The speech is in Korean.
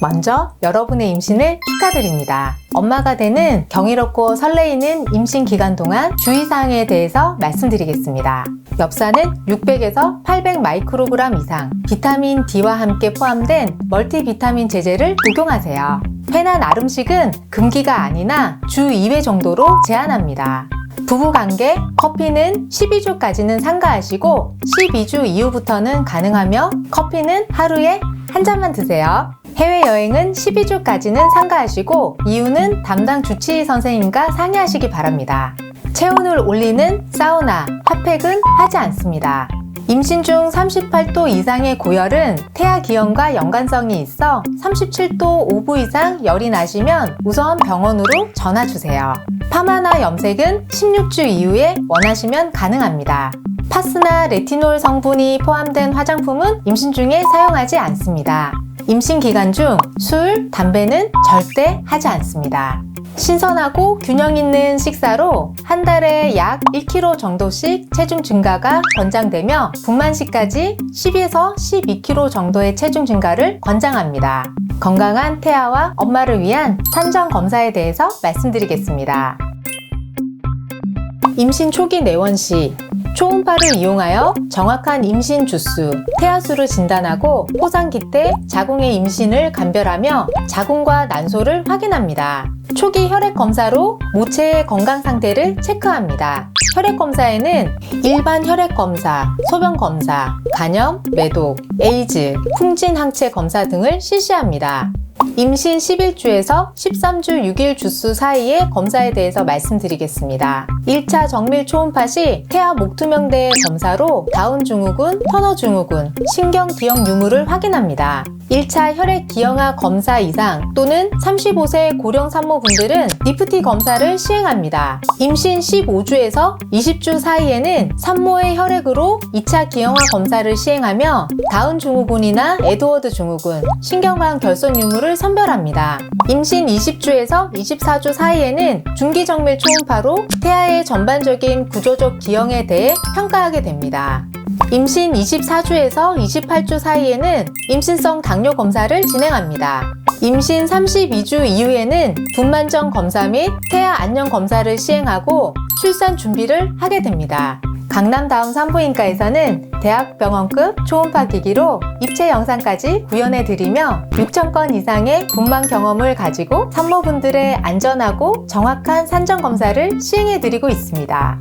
먼저 여러분의 임신을 축하드립니다. 엄마가 되는 경이롭고 설레이는 임신 기간 동안 주의사항에 대해서 말씀드리겠습니다. 엽산은 600에서 800 마이크로그램 이상, 비타민 D와 함께 포함된 멀티비타민 제제를 복용하세요. 회나 나름식은 금기가 아니나 주 2회 정도로 제한합니다. 부부관계, 커피는 12주까지는 삼가하시고 12주 이후부터는 가능하며 커피는 하루에 한 잔만 드세요. 해외여행은 12주까지는 삼가하시고 이유는 담당 주치의 선생님과 상의하시기 바랍니다. 체온을 올리는 사우나, 핫팩은 하지 않습니다. 임신 중 38도 이상의 고열은 태아 기형과 연관성이 있어 37도 5부 이상 열이 나시면 우선 병원으로 전화 주세요. 파마나 염색은 16주 이후에 원하시면 가능합니다. 파스나 레티놀 성분이 포함된 화장품은 임신 중에 사용하지 않습니다. 임신 기간 중 술, 담배는 절대 하지 않습니다. 신선하고 균형 있는 식사로 한 달에 약 1kg 정도씩 체중 증가가 권장되며 분만시까지 10에서 12kg 정도의 체중 증가를 권장합니다. 건강한 태아와 엄마를 위한 산정 검사에 대해서 말씀드리겠습니다. 임신 초기 내원 시 초음파를 이용하여 정확한 임신 주수, 태아수를 진단하고 포상기 때 자궁의 임신을 감별하며 자궁과 난소를 확인합니다. 초기 혈액 검사로 모체의 건강 상태를 체크합니다. 혈액 검사에는 일반 혈액 검사, 소변 검사, 간염, 매독, 에이즈, 풍진 항체 검사 등을 실시합니다. 임신 11주에서 13주 6일 주수 사이의 검사에 대해서 말씀드리겠습니다. 1차 정밀 초음파 시 태아 목투명대 검사로 다운 증후군, 터너 증후군, 신경 기형 유무를 확인합니다. 1차 혈액 기형아 검사 이상 또는 35세 고령 산모분들은 리프티 검사를 시행합니다. 임신 15주에서 20주 사이에는 산모의 혈액으로 2차 기형아 검사를 시행하며 다운 증후군이나 에드워드 증후군, 신경관 결손 유무를 선별합니다. 임신 20주에서 24주 사이에는 중기정밀 초음파로 태아의 전반적인 구조적 기형에 대해 평가하게 됩니다. 임신 24주에서 28주 사이에는 임신성 당뇨 검사를 진행합니다. 임신 32주 이후에는 분만정 검사 및 태아 안녕 검사를 시행하고 출산 준비를 하게 됩니다. 강남다운 산부인과에서는 대학병원급 초음파 기기로 입체 영상까지 구현해 드리며 6,000건 이상의 분만 경험을 가지고 산모분들의 안전하고 정확한 산정 검사를 시행해 드리고 있습니다.